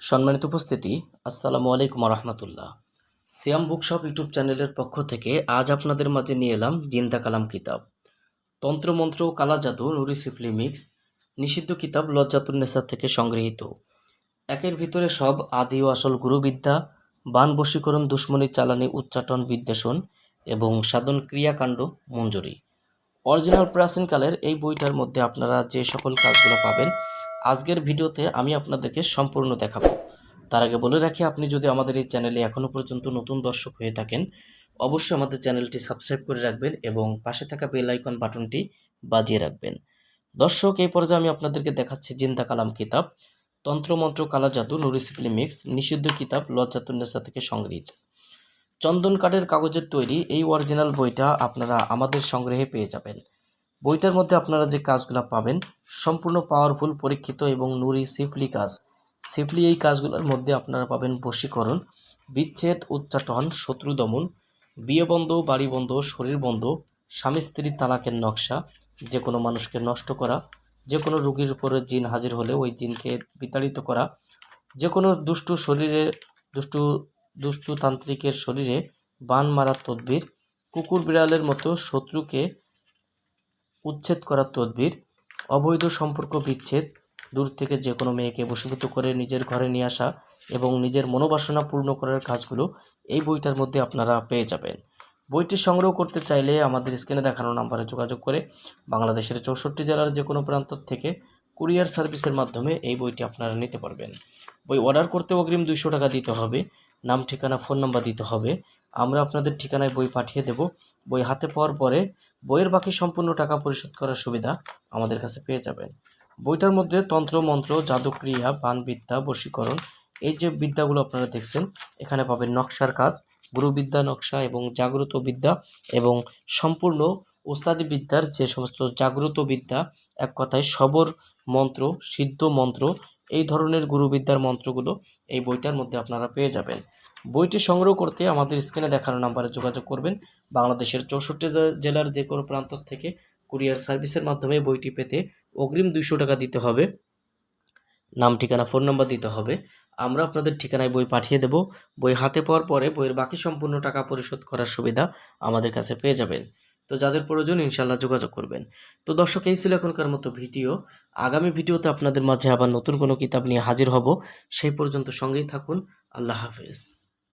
সম্মানিত উপস্থিতি, আসসালামু আলাইকুম রহমতুল্লাহ সিয়াম বুকশপ ইউটিউব চ্যানেলের পক্ষ থেকে আজ আপনাদের মাঝে নিয়ে এলাম জিন্দা কালাম কিতাব। তন্ত্রমন্ত্র ও কালা জাদু নুরি সিফলি মিক্স, নিষিদ্ধ কিতাব লজ্জাতুন্নেসা থেকে সংগৃহীত। একের ভিতরে সব আদি ও আসল গুরুবিদ্যা, বান বশীকরণ দুশ্মনী চালানি উচ্চাটন বিদ্বেষণ এবং সাধন ক্রিয়াকাণ্ড মঞ্জুরি। অরিজিনাল প্রাচীনকালের এই বইটার মধ্যে আপনারা যে সকল কাজগুলো পাবেন আজকের ভিডিওতে আমি আপনাদেরকে সম্পূর্ণ দেখাবো। তার আগে বলে রাখি, আপনি যদি আমাদের এই চ্যানেলে এখনও পর্যন্ত নতুন দর্শক হয়ে থাকেন, অবশ্যই আমাদের চ্যানেলটি সাবস্ক্রাইব করে রাখবেন এবং পাশে থাকা বেল আইকন বাটনটি বাজিয়ে রাখবেন। দর্শক, এই পর্যায়ে আমি আপনাদেরকে দেখাচ্ছি জিন্দা কালাম কিতাব, তন্ত্রমন্ত্র কালা জাদু নুরিসিফিলি মিক্স, নিষিদ্ধ কিতাব লজ্জাতুন্নেসা থেকে সংগৃহীত। চন্দন কাঠের কাগজের তৈরি এই অরিজিনাল বইটা আপনারা আমাদের সংগ্রহে পেয়ে যাবেন। বইটার মধ্যে আপনারা যে কাজগুলো পাবেন, সম্পূর্ণ পাওয়ারফুল পরীক্ষিত এবং নুরি সিফলি কাজ। সিফলি এই কাজগুলোর মধ্যে আপনারা পাবেন বশীকরণ, বিচ্ছেদ, উচ্চাটন, শত্রু দমন বিয়ে বন্ধ বাড়ি বন্ধ শরীর বন্ধ স্বামী স্ত্রীর তালাকের নকশা যে কোনো মানুষকে নষ্ট করা যে কোনো রোগীর উপরে জিন হাজির হলে ওই জিনকে বিতাড়িত করা যে কোনো দুষ্টু শরীরে, দুষ্টু দুষ্টু তান্ত্রিকের শরীরে বান মারার তদবির, কুকুর বিড়ালের মতো শত্রুকে উচ্ছেদ করার তদবির, অবৈধ সম্পর্ক বিচ্ছেদ, দূর থেকে যে কোনো মেয়েকে বশীভূত করে নিজের ঘরে নিয়ে আসা এবং নিজের মনোবাসনা পূর্ণ করার কাজগুলো এই বইটার মধ্যে আপনারা পেয়ে যাবেন। বইটি সংগ্রহ করতে চাইলে আমাদের স্ক্রিনে দেখানো নাম্বারে যোগাযোগ করে বাংলাদেশের চৌষট্টি জেলার যে কোনো প্রান্ত থেকে কুরিয়ার সার্ভিসের মাধ্যমে এই বইটি আপনারা নিতে পারবেন। বই অর্ডার করতে অগ্রিম দুইশো টাকা দিতে হবে। নাম, ঠিকানা, ফোন নাম্বার দিতে হবে। আমরা আপনাদের ঠিকানায় বই পাঠিয়ে দেব। বই হাতে পাওয়ার পরে বইয়ের বাকি সম্পূর্ণ টাকা পরিশোধ করার সুবিধা আমাদের কাছে পেয়ে যাবেন। বইটার মধ্যে তন্ত্র, মন্ত্র, জাদুক্রিয়া বানবিদ্যা বশীকরণ এই যে বিদ্যাগুলো আপনারা দেখছেন, এখানে পাবেন নকশার কাজ, গুরুবিদ্যা নকশা এবং জাগ্রত বিদ্যা এবং সম্পূর্ণ ওস্তাদি বিদ্যার যে সমস্ত জাগ্রত বিদ্যা, এক কথায় সবর মন্ত্র, সিদ্ধ মন্ত্র, এই ধরনের গুরুবিদ্যার মন্ত্রগুলো এই বইটার মধ্যে আপনারা পেয়ে যাবেন। বইটি সংগ্রহ করতে আমাদের স্ক্রিনে দেখানো নাম্বারে যোগাযোগ করবেন। বাংলাদেশের চৌষট্টি জেলার যে কোনো প্রান্ত থেকে কুরিয়ার সার্ভিসের মাধ্যমে বইটি পেতে অগ্রিম দুইশো টাকা দিতে হবে। নাম, ঠিকানা, ফোন নাম্বার দিতে হবে। আমরা আপনাদের ঠিকানায় বই পাঠিয়ে দেব। বই হাতে পাওয়ার পরে বইয়ের বাকি সম্পূর্ণ টাকা পরিশোধ করার সুবিধা আমাদের কাছে পেয়ে যাবেন। তো যাদের প্রয়োজন ইনশাল্লাহ যোগাযোগ করবেন। তো দর্শক, এই ছিল এখনকার মতো ভিডিও। আগামী ভিডিওতে আপনাদের মাঝে আবার নতুন কোনো কিতাব নিয়ে হাজির হব। সেই পর্যন্ত সঙ্গেই থাকুন। আল্লাহ হাফেজ।